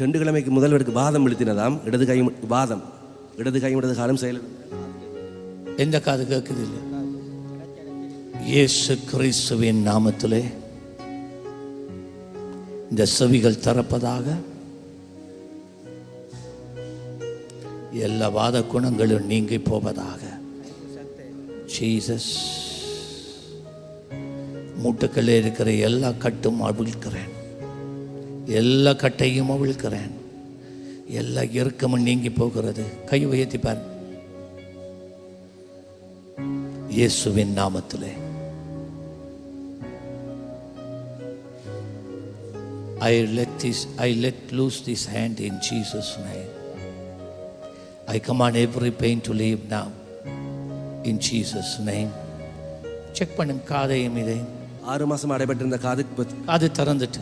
ரெண்டு கிழமைக்கு முதல்வருக்கு வாதம் எழுத்தினதாம் இடது கை வாதம். இடது கையும் இடது காலம் செயல். எந்த காது கேட்குது இல்லை இயேசு கிறிஸ்துவின் நாமத்திலே இந்த செவிகள் திறப்பதாக எல்லா வாத குணங்களும் நீங்கி போவதாக. ஜீசஸ் மூட்டுக்களில் இருக்கிற எல்லா கட்டும் அவிழ்க்கிறேன் எல்லா கட்டையும் அவிழ்க்கிறேன். எல்லா இறுக்கமும் நீங்கி போகிறது. கை உயர்த்தி பாரு. இயேசுவின் நாமத்திலே. I let this I let loose this hand in Jesus name. I command every pain to leave now. In Jesus name. Check பண்ணுங்க காதையும் இதையும் ஆறு மாசம் அடைபட்டிருந்த காது காது திறந்துட்டு.